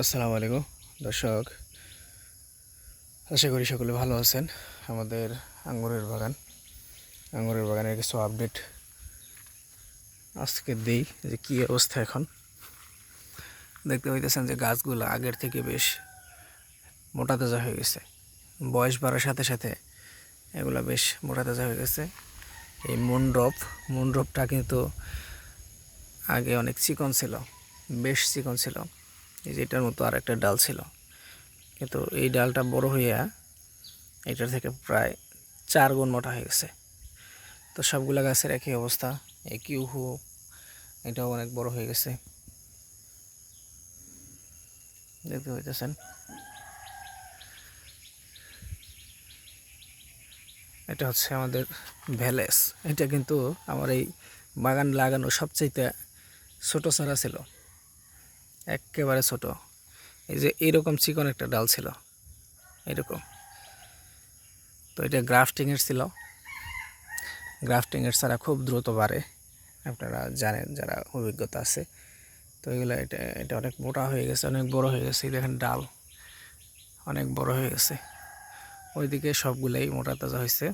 আসসালামু আলাইকুম, দর্শক। আশা করি সকলে ভালো আছেন। আমাদের আঙ্গুরের বাগান। আঙ্গুরের বাগানের কিছু আপডেট আজকে দিই, যে কী অবস্থা এখন। দেখতে পাইতেছেন যে গাছগুলো আগের থেকে বেশ মোটা তাজা হয়ে গেছে। বয়স বাড়ার সাথে সাথে এগুলো বেশ মোটা তাজা হয়ে গেছে। এই মুন্ড্রপ মুন্ড্রপটা কিন্তু আগে অনেক চিকন ছিল, বেশ চিকন ছিল। এই যে এটার মতো আর একটা ডাল ছিল। কিন্তু এই ডালটা বড় হইয়া এটার থেকে প্রায় চার গুণ মোটা হয়ে গেছে। তো সবগুলা গাছের একই অবস্থা এই কিউহু এটাও অনেক বড় হয়ে গেছে। দেখতে পাইতেছেন? এটা হচ্ছে আমাদের ভ্যালেস এটা কিন্তু আমার এই বাগান লাগানো সবচাইতে ছোটো চারা ছিল। একেবারে ছোট। এই যে এইরকম চিকন একটা ডাল ছিল, এরকম। তো এটা গ্রাফটিংয়ের ছিল। গ্রাফটিংয়ের ছাড়া খুব দ্রুত বাড়ে, আপনারা জানেন যারা অভিজ্ঞতা আছে। তো এগুলো এটা এটা অনেক মোটা হয়ে গেছে, অনেক বড় হয়ে গেছে। দেখেন ডাল, অনেক বড় হয়ে গেছে। ওইদিকে সবগুলাই মোটা তাজা হয়েছে।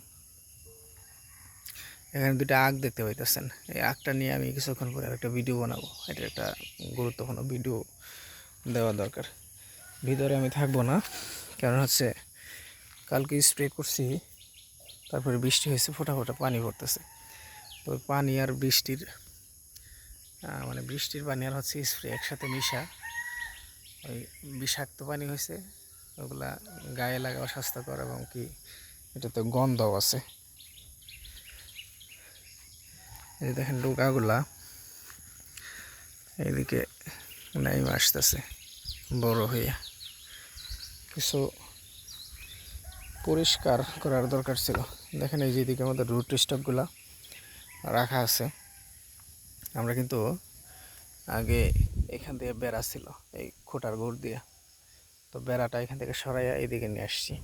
এখানে দুটো আগ দেখতে পাইতেছেন। এই আগটা নিয়ে আমি কিছুক্ষণ পরে একটা ভিডিও বানাবো। এটা একটা গুরুত্বপূর্ণ ভিডিও দেওয়া দরকার। ভিতরে আমি থাকব না, কারণ হচ্ছে কালকে স্প্রে করছি, তারপরে বৃষ্টি হয়েছে, ফোটা ফোটা পানি পড়তেছে। তো পানি আর বৃষ্টির মানে বৃষ্টির পানি আর হচ্ছে স্প্রে একসাথে মিশা, ওই বিষাক্ত পানি হয়েছে, ওগুলা গায়ে লাগাও স্বাস্থ্যকর এবং কি, এটাতে গন্ধও আছে। এই দেখেন ডোকাগুলা এইদিকে নাইম আসতেছে, বড় হইয়া। কিছু পরিষ্কার করার দরকার ছিল। দেখেন এই যেদিকে আমাদের রুট স্টকগুলা রাখা আছে। আমরা কিন্তু আগে এখান থেকে বেড়া ছিল, এই খোটার গোড় দিয়ে। তো বেড়াটা এখান থেকে সরাইয়া এইদিকে নিয়ে আসছি।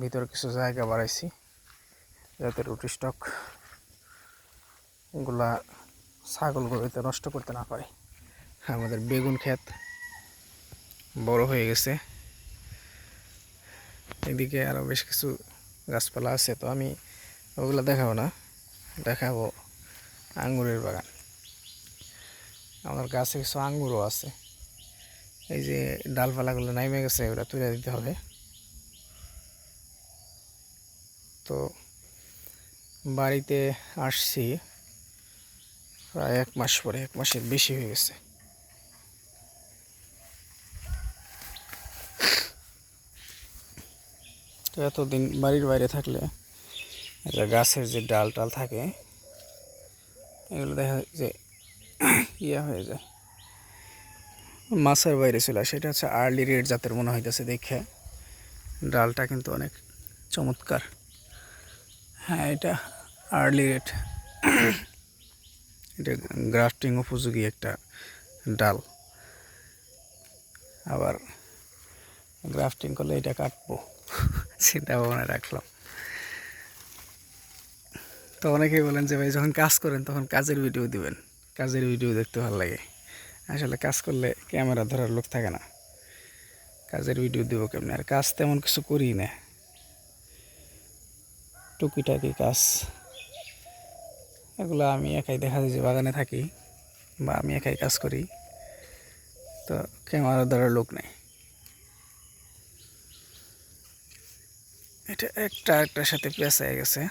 ভিতরে কিছু জায়গা বাড়াইছি, যাতে রুট স্টক গুলা ছাগল গরুতে নষ্ট করতে না পারে। আমাদের বেগুন ক্ষেত বড় হয়ে গেছে। এদিকে আরও বেশ কিছু গাছপালা আছে, তো আমি ওগুলো দেখাবো না, দেখাবো আঙ্গুরের বাগান। আমার গাছে কিছু আঙ্গুরও আছে। এই যে ডালপালাগুলো নাইমে গেছে, ওটা তুলে দিতে হবে। তো বাড়িতে আসছি। প্রায় এক মাস পরে, এক মাসের বেশি হয়ে গেছে। তো এতদিন বাড়ির বাইরে থাকলে যে গাছের যে ডাল টাল থাকে, এগুলো দেখা যায় যে ইয়ে হয়ে যায়। মাছের বাইরে চলে আসে, এটা হচ্ছে আর্লি রেড জাতের মনে হইতেছে দেখে। ডালটা কিন্তু অনেক চমৎকার। হ্যাঁ এটা আর্লি রেড এটা গ্রাফটিং উপযোগী একটা ডাল। আবার গ্রাফটিং করলে এটা কাটবো চিন্তা ভাবনা রাখলাম। তো অনেকেই বলেন যে, ভাই, যখন কাজ করেন, তখন কাজের ভিডিও দিবেন। কাজের ভিডিও দেখতে ভালো লাগে। আসলে কাজ করলে ক্যামেরা ধরার লোক থাকে না। কাজের ভিডিও দেবো কেমনি? আর কাজ তেমন কিছু করি না। টুকিটাকি কাজ এগুলো আমি একাই দেখা যায় যে বাগানে থাকি বা আমি একাই কাজ করি। তো ক্যামেরা দ্বারা লোক নেই। এটা একটা একটার সাথে পেঁচায় গেছে।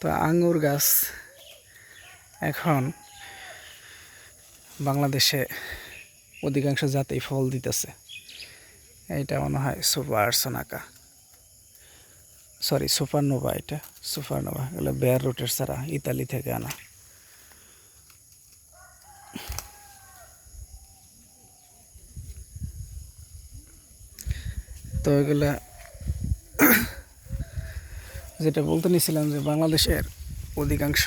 তো আঙ্গুর গাছ এখন বাংলাদেশে অধিকাংশ জাতেই ফল দিতেছে। এইটা মনে হয় সুপার সোনাকা। সরি সুপারনোভা এটা সুপারনোভা এগুলো বেয়ার রুটের ছাড়া ইতালি থেকে আনা। তো এগুলা যেটা বলতে নিছিলাম যে বাংলাদেশের অধিকাংশ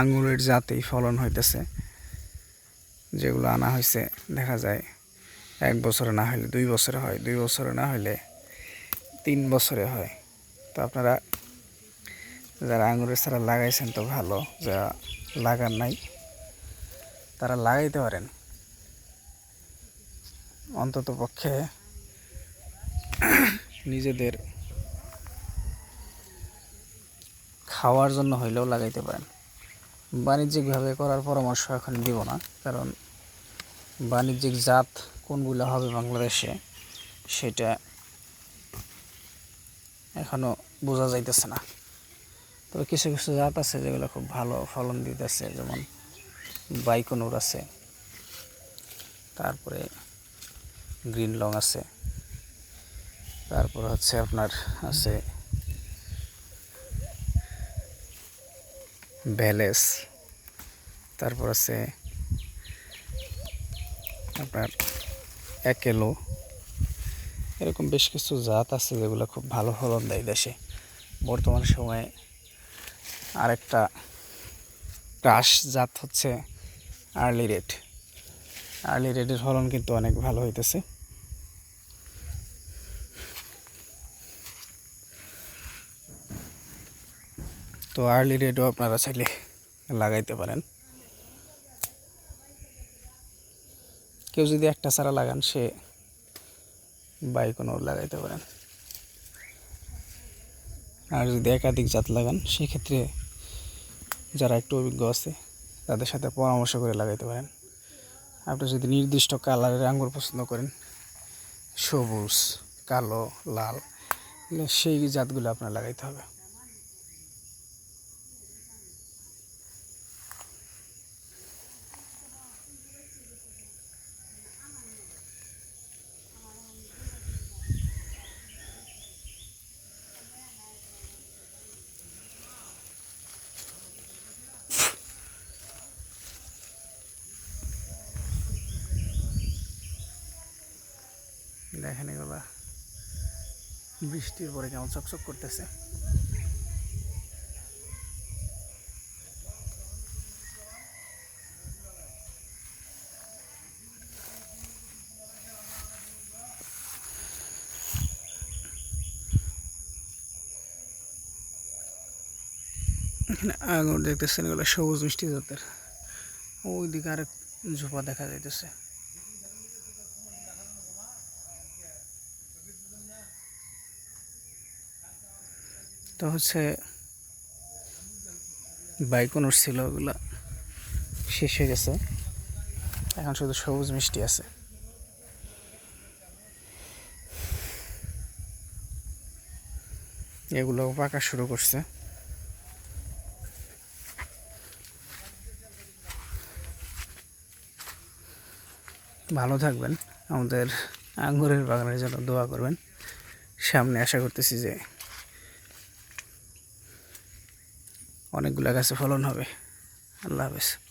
আঙুরের জাতেই ফলন হইতেছে, যেগুলো আনা হয়েছে দেখা যায় এক বছরে না হলে দুই বছরে হয়, দুই বছরে না হলে তিন বছরে হয়। তো আপনারা যারা আঙুরের চারা লাগাইছেন তো ভালো, যারা লাগান নাই, তারা লাগাইতে পারেন। অন্তত পক্ষে নিজেদের খাওয়ার জন্য হইলেও লাগাইতে পারেন। বাণিজ্যিকভাবে করার পরামর্শ এখন দিব না, কারণ বাণিজ্যিক জাত কোনগুলো হবে বাংলাদেশে, সেটা এখনও বোঝা যাইতেছে না। তবে কিছু কিছু জাত আছে যেগুলো খুব ভালো ফলন দিতেছে, যেমন বাইকনুর আছে, তারপরে গ্রিন লং আছে, তারপর হচ্ছে আপনার আছে ভ্যালেস, তারপর আছে আপনার একেলো। এরকম বেশ কিছু জাত আছে যেগুলো খুব ভালো ফলন দেয় দেশে। বর্তমান সময়ে আরেকটা ক্রাশ জাত হচ্ছে আর্লি রেড আর্লি রেডের ফলন কিন্তু অনেক ভালো হইতেছে। তো আর্লি রেডও আপনারা চাইলে লাগাইতে পারেন। কেউ যদি একটা চারা লাগান, সে বাইকনও লাগাইতে পারেন। আর যদি একাধিক জাত লাগান, সেক্ষেত্রে যারা একটু অভিজ্ঞ আছে, তাদের সাথে পরামর্শ করে লাগাইতে পারেন। আপনি যদি নির্দিষ্ট কালারের আঙ্গুর পছন্দ করেন, সবুজ, কালো, লাল সেই জাতগুলো আপনার লাগাইতে হবে। দেখেন এগুলা বৃষ্টির পরে কেমন চকচক করতেছে। এখানে দেখতেছেন এগুলো সবুজ মিষ্টি জাতের। ওইদিকে আরেক ঝোপা দেখা যাইতেছে। তো হচ্ছে বাইকনুর ছিল, ওগুলো শেষ হয়ে গেছে। এখন শুধু সবুজ মিষ্টি আছে। এগুলো পাকা শুরু করছে। ভালো থাকবেন। আমাদের আঙ্গুরের বাগানের জন্য দোয়া করবেন। সামনে আশা করতেছি যে অনেকগুলো গাছে ফলন হবে। আল্লাহ হাফেজ।